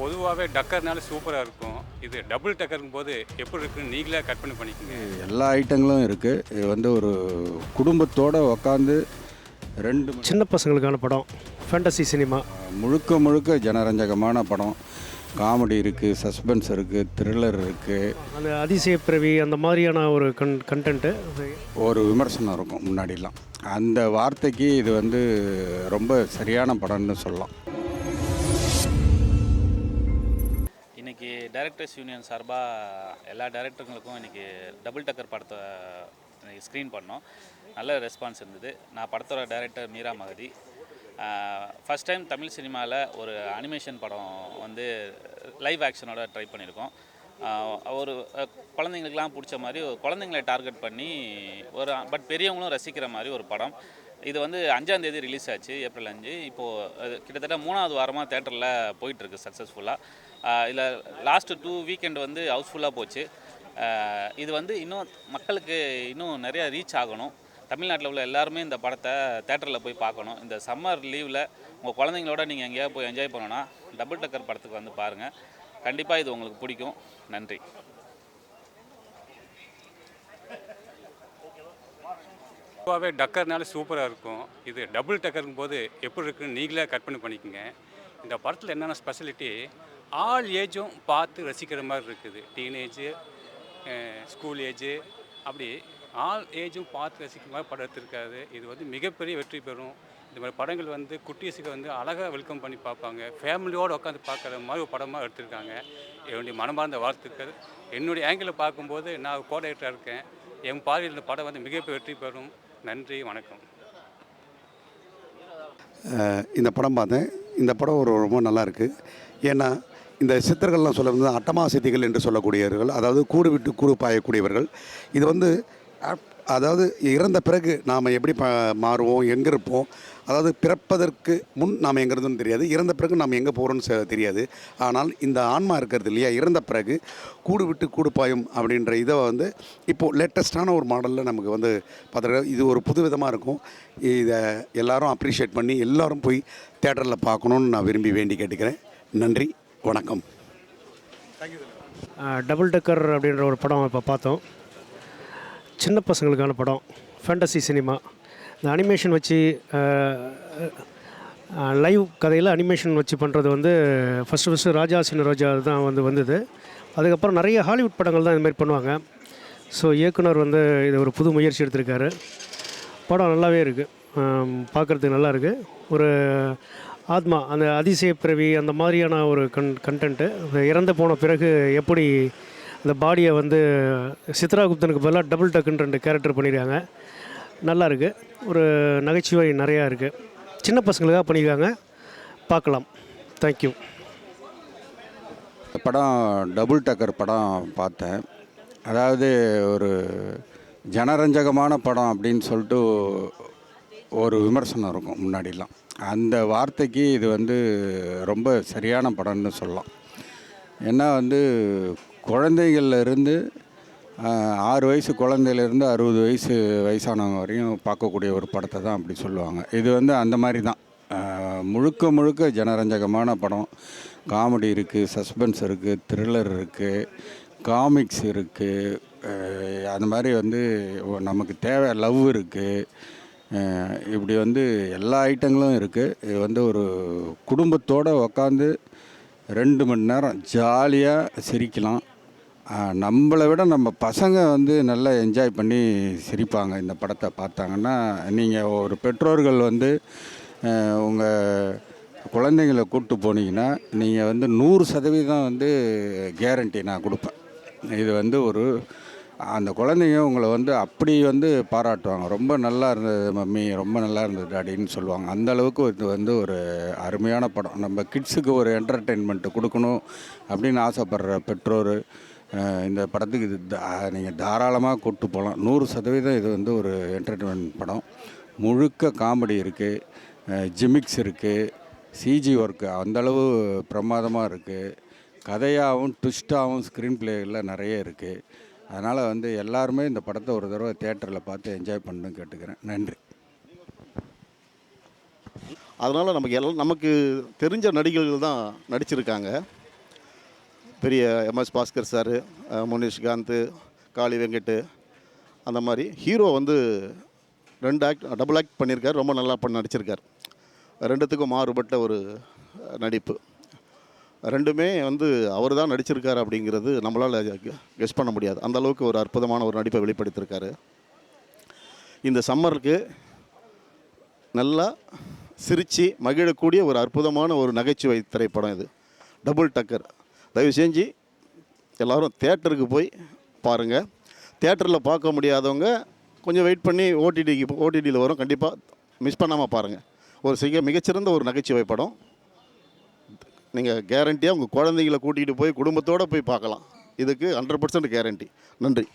பொதுவாகவே டக்கர்னால சூப்பராக இருக்கும். இது டபுள் டக்கருக்கும் போது எப்படி இருக்குன்னு நீங்களே கற்பனை பண்ணிக்கோங்க. எல்லா ஐட்டங்களும் இருக்குது இது வந்து ஒரு குடும்பத்தோடு உக்காந்து ரெண்டு சின்ன பசங்களுக்கான படம். ஃபேண்டசி சினிமா முழுக்க முழுக்க ஜனரஞ்சகமான படம். காமெடி இருக்குது சஸ்பென்ஸ் இருக்குது த்ரில்லர் இருக்குது அந்த அதிசய பிறவி அந்த மாதிரியான ஒரு கன் கண்டென்ட்டு ஒரு விமர்சனம் இருக்கும் முன்னாடிலாம். அந்த வார்த்தைக்கு இது வந்து ரொம்ப சரியான படம்னு சொல்லலாம். டைரக்டர்ஸ் யூனியன் சார்பாக எல்லா டைரக்டருங்களுக்கும் இன்னைக்கு டபுள் டக்கர் படத்தை இன்றைக்கி ஸ்க்ரீன் பண்ணோம். நல்ல ரெஸ்பான்ஸ் இருந்தது. நான் படத்தோட director Meera Magathi. First time Tamil சினிமாவில் ஒரு அனிமேஷன் படம் வந்து லைவ் ஆக்ஷனோட ட்ரை பண்ணியிருக்கோம். ஒரு குழந்தைங்களுக்குலாம் பிடிச்ச மாதிரி ஒரு குழந்தைங்களை டார்கெட் பண்ணி ஒரு பட் பெரியவங்களும் ரசிக்கிற மாதிரி ஒரு படம். இது வந்து அஞ்சாம் தேதி ரிலீஸ் ஆச்சு ஏப்ரல் அஞ்சு. இப்போது கிட்டத்தட்ட மூணாவது வாரமாக தேட்டரில் போயிட்டுருக்கு சக்ஸஸ்ஃபுல்லாக இதில் லாஸ்ட்டு டூ வீக்கெண்ட் வந்து ஹவுஸ்ஃபுல்லாக போச்சு. இது வந்து இன்னும் மக்களுக்கு இன்னும் நிறையா ரீச் ஆகணும். தமிழ்நாட்டில் உள்ள எல்லாருமே இந்த படத்தை தேட்டரில் போய் பார்க்கணும். இந்த சம்மர் லீவில் உங்கள் குழந்தைங்களோட நீங்கள் எங்கேயாவது போய் என்ஜாய் பண்ணணும்னா டபுள் டக்கர் படத்துக்கு வந்து பாருங்கள் கண்டிப்பாக இது உங்களுக்கு பிடிக்கும். நன்றி. பொதுவாகவே டக்கர்னால சூப்பராக இருக்கும். இது டபுள் டக்கருங்கும் போது எப்படி இருக்குன்னு நீங்களே கற்பனை பண்ணிக்கோங்க. இந்த படத்தில் என்னென்ன ஸ்பெஷலிட்டி ஆல் ஏஜும் பார்த்து ரசிக்கிற மாதிரி இருக்குது. டீனேஜு ஸ்கூல் ஏஜு அப்படி ஆல் ஏஜும் பார்த்து ரசிக்கிற மாதிரி படம் எடுத்திருக்காது இது வந்து மிகப்பெரிய வெற்றி பெறும். இந்த மாதிரி படங்கள் வந்து குட்டீஸுக்கு வந்து அழகாக வெல்கம் பண்ணி பார்ப்பாங்க. ஃபேமிலியோடு உட்காந்து பார்க்குற மாதிரி ஒரு படமாக எடுத்திருக்காங்க. என்னுடைய மனமார்ந்த வாழ்த்துக்கள். என்னுடைய ஆங்கிளில் பார்க்கும்போது நான் கோடையேட்டாக இருக்கேன். என் பார்வையில் இந்த படம் வந்து மிகப்பெரிய வெற்றி பெறும். நன்றி வணக்கம். இந்த படம் பார்த்தேன். இந்த படம் ஒரு ரொம்ப நல்லாயிருக்கு ஏன்னா இந்த சித்தர்கள்லாம் சொல்ல வந்து அட்டமாசித்திகள் என்று சொல்லக்கூடியவர்கள் அதாவது கூடு விட்டு கூடு பாயக்கூடியவர்கள். இது வந்து அதாவது இறந்த பிறகு நாம் எப்படி ப மாறுவோம் எங்கே இருப்போம்? அதாவது பிறப்பதற்கு முன் நாம் எங்கே இருந்தோம்னு தெரியாது. இறந்த பிறகு நாம் எங்கே போகிறோம்னு தெரியாது. ஆனால் இந்த ஆன்மா இருக்கிறது இல்லையா? இறந்த பிறகு கூடு விட்டு கூடு பாயும் அப்படின்ற இதை வந்து இப்போது லேட்டஸ்ட்டான ஒரு மாடலில் நமக்கு வந்து பார்த்துருக்க இது ஒரு புது விதமாக இருக்கும். இதை எல்லோரும் அப்ரிஷியேட் பண்ணி எல்லாரும் போய் தேட்டரில் பார்க்கணுன்னு நான் விரும்பி வேண்டி கேட்டுக்கிறேன். நன்றி வணக்கம். டபுள் டக்கர் அப்படின்ற ஒரு படம் இப்போ பார்த்தோம். சின்ன பசங்களுக்கான படம் ஃபேண்டசி சினிமா இந்த அனிமேஷன் வச்சு லைவ் கதையில் அனிமேஷன் வச்சு பண்ணுறது வந்து ஃபஸ்ட்டு ஃபஸ்ட்டு ராஜா சின்ன ரோஜா தான் வந்து வந்தது. அதுக்கப்புறம் நிறைய ஹாலிவுட் படங்கள் தான் இதுமாரி பண்ணுவாங்க. ஸோ இயக்குனர் வந்து இது ஒரு புது முயற்சி எடுத்திருக்காரு. படம் நல்லாவே இருக்குது பார்க்குறதுக்கு நல்லா இருக்குது ஒரு ஆத்மா அந்த அதிசய பிறவி அந்த மாதிரியான ஒரு கன் கண்டென்ட்டு இறந்து போன பிறகு எப்படி அந்த பாடியை வந்து சித்ராகுப்தனுக்கு பதிலாக டபுள் டக்குன்னு ரெண்டு கேரக்டர் பண்ணியிருக்காங்க. நல்லா இருக்குது ஒரு நகைச்சுவை நிறையா இருக்குது சின்ன பசங்களுக்காக பண்ணியிருக்காங்க. பார்க்கலாம். தேங்க்யூ படம் டபுள் டக்கர் படம் பார்த்தேன். அதாவது ஒரு ஜனரஞ்சகமான படம் அப்படின்னு சொல்லிட்டு ஒரு விமர்சனம் இருக்கும் முன்னாடிலாம். அந்த வார்த்தைக்கு இது வந்து ரொம்ப சரியான படம்னு சொல்லலாம். ஏன்னா வந்து குழந்தைகள்ல இருந்து ஆறு வயசு குழந்தையிலேருந்து அறுபது வயசு வயசானவங்க வரையும் பார்க்கக்கூடிய ஒரு படத்தை தான் அப்படி சொல்லுவாங்க. இது வந்து அந்த மாதிரி தான். முழுக்க முழுக்க ஜனரஞ்சகமான படம். காமெடி இருக்குது சஸ்பென்ஸ் இருக்குது த்ரில்லர் இருக்குது காமிக்ஸ் இருக்குது அந்த மாதிரி வந்து நமக்கு தேவை லவ் இருக்குது இப்படி வந்து எல்லா ஐட்டங்களும் இருக்குது இது வந்து ஒரு குடும்பத்தோடு உக்காந்து ரெண்டு மணி நேரம் ஜாலியாக சிரிக்கலாம். நம்மளை விட நம்ம பசங்க வந்து நல்லா என்ஜாய் பண்ணி சிரிப்பாங்க. இந்த படத்தை பார்த்தாங்கன்னா நீங்கள் ஒரு பெற்றோர்கள் வந்து உங்கள் குழந்தைங்களை கூப்பிட்டு போனீங்கன்னா நீங்கள் வந்து நூறு சதவீதம் வந்து கேரண்டி நான் கொடுப்பேன். இது வந்து ஒரு அந்த குழந்தைங்க உங்களை வந்து அப்படி வந்து பாராட்டுவாங்க. ரொம்ப நல்லா இருந்தது மம்மி ரொம்ப நல்லா இருந்தது டாடின்னு சொல்லுவாங்க. அந்த அளவுக்கு இது வந்து ஒரு அருமையான படம். நம்ம கிட்ஸுக்கு ஒரு என்டர்டெயின்மெண்ட்டு கொடுக்கணும் அப்படின்னு ஆசைப்படுற பெற்றோர் இந்த படத்துக்கு இது நீங்கள் தாராளமாக கூப்பிட்டு போகலாம் நூறு சதவீதம் இது வந்து ஒரு என்டர்டெயின்மெண்ட் படம். முழுக்க காமெடி இருக்குது ஜிமிக்ஸ் இருக்குது சிஜி ஒர்க்கு அந்தளவு பிரமாதமாக இருக்குது கதையாகவும் ட்விஸ்ட்டாகவும் ஸ்க்ரீன் பிளேயில் நிறைய இருக்குது அதனால் வந்து எல்லாருமே இந்த படத்தை ஒரு தடவை தேட்டரில் பார்த்து என்ஜாய் பண்ணணும்னு கேட்டுக்கிறேன். நன்றி. அதனால் நமக்கு எல்லாம் நமக்கு தெரிஞ்ச நடிகர்கள் தான் நடிச்சிருக்காங்க. பெரிய எம்எஸ் பாஸ்கர் சார் முனிஷ்காந்த் காளி வெங்கட் அந்த மாதிரி ஹீரோ வந்து ரெண்டு ஆக்ட் டபுள் ஆக்ட் பண்ணியிருக்காரு. ரொம்ப நல்லா பண்ண நடிச்சிருக்கார். ரெண்டுத்துக்கும் மாறுபட்ட ஒரு நடிப்பு. ரெண்டுமே வந்து அவர் தான் நடிச்சிருக்காரு அப்படிங்கிறது நம்மளால் கெஸ் பண்ண முடியாது. அந்த அளவுக்கு ஒரு அற்புதமான ஒரு நடிப்பை வெளிப்படுத்தியிருக்காரு இந்த சம்மருக்கு நல்லா சிரித்து மகிழக்கூடிய ஒரு அற்புதமான ஒரு நகைச்சுவை திரைப்படம் இது. டபுள் டக்கர். தயவு செஞ்சு எல்லோரும் தேட்டருக்கு போய் பாருங்கள் தேட்டரில் பார்க்க முடியாதவங்க கொஞ்சம் வெயிட் பண்ணி ஓடிடிக்கு ஓடிடியில் வரும். கண்டிப்பாக மிஸ் பண்ணாமல் பாருங்கள் ஒரு சிக மிகச்சிறந்த ஒரு நகைச்சுவை படம். நீங்கள் கேரண்டியாக உங்கள் குழந்தைங்கள கூட்டிகிட்டு போய் குடும்பத்தோடு போய் பார்க்கலாம். இதுக்கு ஹண்ட்ரட் பர்சன்ட் கேரண்டி நன்றி.